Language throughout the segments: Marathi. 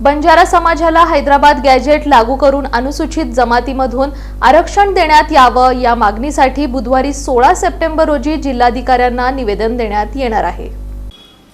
बंजारा समाजाला हैदराबाद गॅजेट लागू करून अनुसूचित जमातीमधून आरक्षण देण्यात यावं या मागणीसाठी बुधवारी सोळा सप्टेंबर रोजी जिल्हाधिकाऱ्यांना निवेदन देण्यात येणार आहे.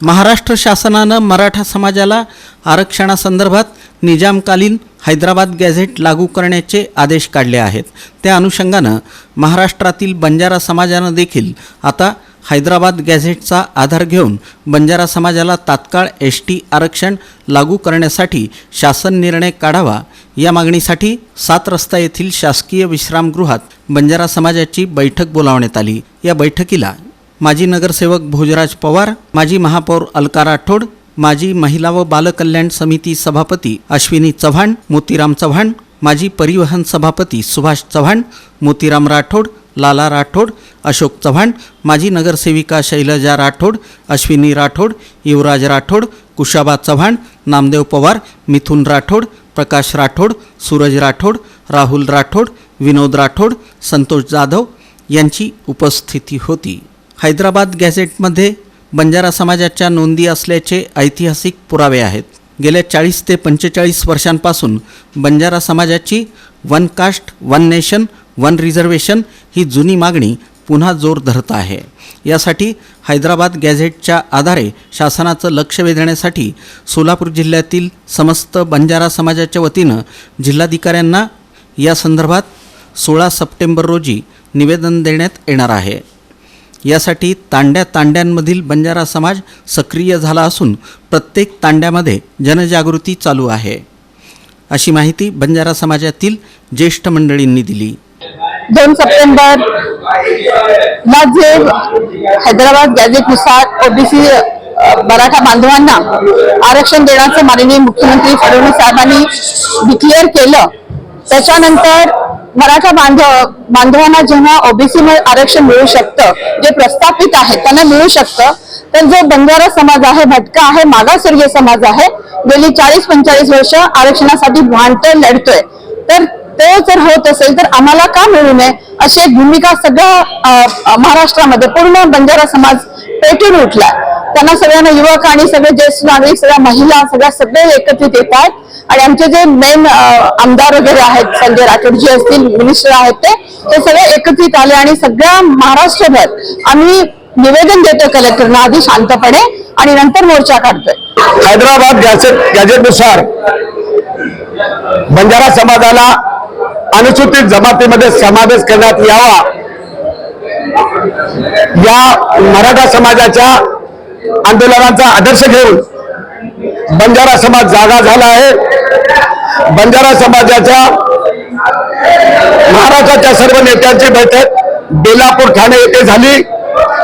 महाराष्ट्र शासनानं मराठा समाजाला आरक्षणासंदर्भात निजामकालीन हैदराबाद गॅझेट लागू करण्याचे आदेश काढले आहेत. त्या अनुषंगानं महाराष्ट्रातील बंजारा समाजानं देखील आता हैदराबाद गॅझेटचा आधार घेऊन बंजारा समाजाला तात्काळ एस टी आरक्षण लागू करण्यासाठी शासन निर्णय काढावा या मागणीसाठी सात रस्ता येथील शासकीय विश्रामगृहात बंजारा समाजाची बैठक बोलावण्यात आली. या बैठकीला माजी नगरसेवक भोजराज पवार माजी महापौर अलका राठोड माजी महिला व बालकल्याण समिती सभापती अश्विनी चव्हाण मोतीराम चव्हाण माजी परिवहन सभापती सुभाष चव्हाण मोतीराम राठोड लाला राठोड अशोक चव्हाण माजी नगरसेविका शैलजा राठोड अश्विनी राठोड युवराज राठोड कुशाबा चव्हाण नामदेव पवार मिथुन राठोड प्रकाश राठोड सूरज राठोड राहुल राठोड विनोद राठोड संतोष जाधव यांची उपस्थिती होती. हैदराबाद गॅझेटमध्ये बंजारा समाजाच्या नोंदी असल्याचे ऐतिहासिक पुरावे आहेत. गेल्या चाळीस ते पंचेचाळीस वर्षांपासून बंजारा समाजाची one caste one nation one reservation ही जुनी मागणी पुन्हा जोर धरत आहे. यासाठी हैदराबाद गॅझेटच्या आधारे शासनाचं लक्ष वेधण्यासाठी सोलापूर जिल्ह्यातील समस्त बंजारा समाजाच्या वतीनं जिल्हाधिकाऱ्यांना या संदर्भात सोळा सप्टेंबर रोजी निवेदन देण्यात येणार आहे. यासाठी तांड्या तांड्यांमधील बंजारा समाज सक्रिय झाला असून प्रत्येक तांड्यामध्ये जनजागृती चालू आहे. अशी माहिती बंजारा समाजातील ज्येष्ठ मंडळींनी दिली. दोन सप्टेंबर ला जे हैदराबाद गॅझेटनुसार ओबीसी मराठा बांधवांना आरक्षण देण्याचं माननीय मुख्यमंत्री फडणवीस साहेबांनी डिक्लेअर केलं. त्याच्यानंतर मराठा बांधव बांधवांना जेव्हा ओबीसी आरक्षण मिळू शकतं जे प्रस्थापित आहे त्यांना मिळू शकतं तर जो बंजारा समाज आहे भटका आहे मागासवर्गीय समाज आहे गेली चाळीस पंचेचाळीस वर्ष आरक्षणासाठी भांडतोय लढतोय. तर तो जर होत असेल तर आम्हाला का मिळू नये? अशी एक भूमिका सगळ्या महाराष्ट्रामध्ये पूर्ण बंजारा समाज पेटून उठला त्यांना सगळ्यांना युवक आणि सगळे ज्येष्ठ नागरिक सगळ्या महिला सगळ्या सगळे एकत्रित येत आहेत आणि आमचे जे मेन आमदार वगैरे आहेत संजय राठोडजी असतील मिनिस्टर आहेत ते ते सगळे एकत्रित आले आणि सगळ्या महाराष्ट्रभर आम्ही निवेदन देतो कलेक्टरना आधी शांतपणे आणि नंतर मोर्चा काढतोय. हैदराबाद गॅजेट गॅजेटनुसार बंजारा समाजाला अनुसूचित जमातीमध्ये समावेश करण्यात यावा. या मराठा समाजाच्या आंदोलनाचा आदर्श घेऊन बंजारा समाज जागा झाला आहे. बंजारा समाजाच्या महाराष्ट्राच्या सर्व नेत्यांची बैठक बेलापूर ठाणे येथे झाली.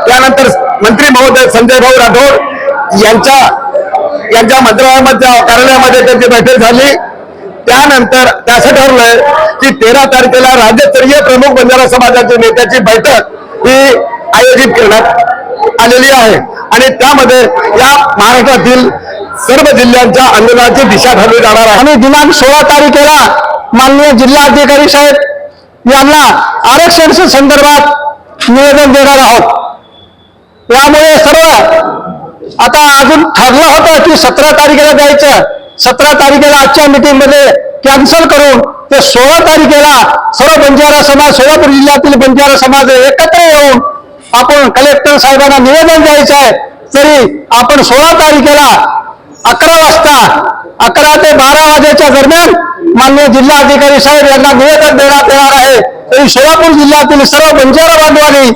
त्यानंतर मंत्री महोदय संजय भाऊ राठोड यांच्या यांच्या मंत्रालयामध्ये कार्यालयामध्ये त्यांची बैठक झाली. त्यानंतर त्याचं ठरलंय की तेरा तारखेला राज्यस्तरीय प्रमुख बंजारा समाजाच्या नेत्याची बैठक ही आयोजित करण्यात आलेली आहे. आणि त्यामध्ये या महाराष्ट्रातील सर्व जिल्ह्यांच्या आंदोलनाची दिशा ठरली जाणार आहे. आणि दिनांक सोळा तारखेला माननीय जिल्हाधिकारी साहेब यांना आरक्षण संदर्भात निवेदन देणार आहोत. यामुळे सर्व आता अजून ठरलं होतं की सतरा तारखेला जायचं. सतरा तारखेला आजच्या मीटिंगमध्ये कॅन्सल करून ते सोळा तारखेला सर्व बंजारा समाज सोलापूर जिल्ह्यातील बंजारा समाज एकत्र येऊन आपण कलेक्टर साहेबांना निवेदन द्यायचं आहे. तरी आपण सोळा तारखेला अकरा वाजता अकरा ते बारा वाजेच्या दरम्यान माननीय जिल्हाधिकारी साहेब यांना निवेदन देण्यात येणार आहे. तरी सोलापूर जिल्ह्यातील सर्व बंजारा बांधवांनी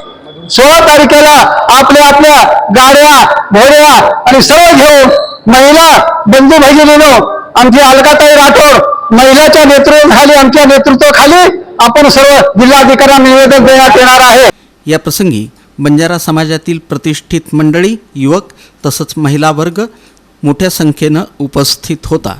सोळा तारखेला आपल्या आपल्या गाड्या घोड्या आणि सर्व घेऊन महिला बंधू भगिनीनो आमची अलकाताई राठोड महिलाच्या नेतृत्वाखाली आमच्या नेतृत्वाखाली आपण सर्व जिल्हाधिकाऱ्यांना निवेदन देण्यात येणार आहे. या प्रसंगी बंजारा समाजातील प्रतिष्ठित मंडळी युवक तसंच महिला वर्ग मोठ्या संख्येनं उपस्थित होता.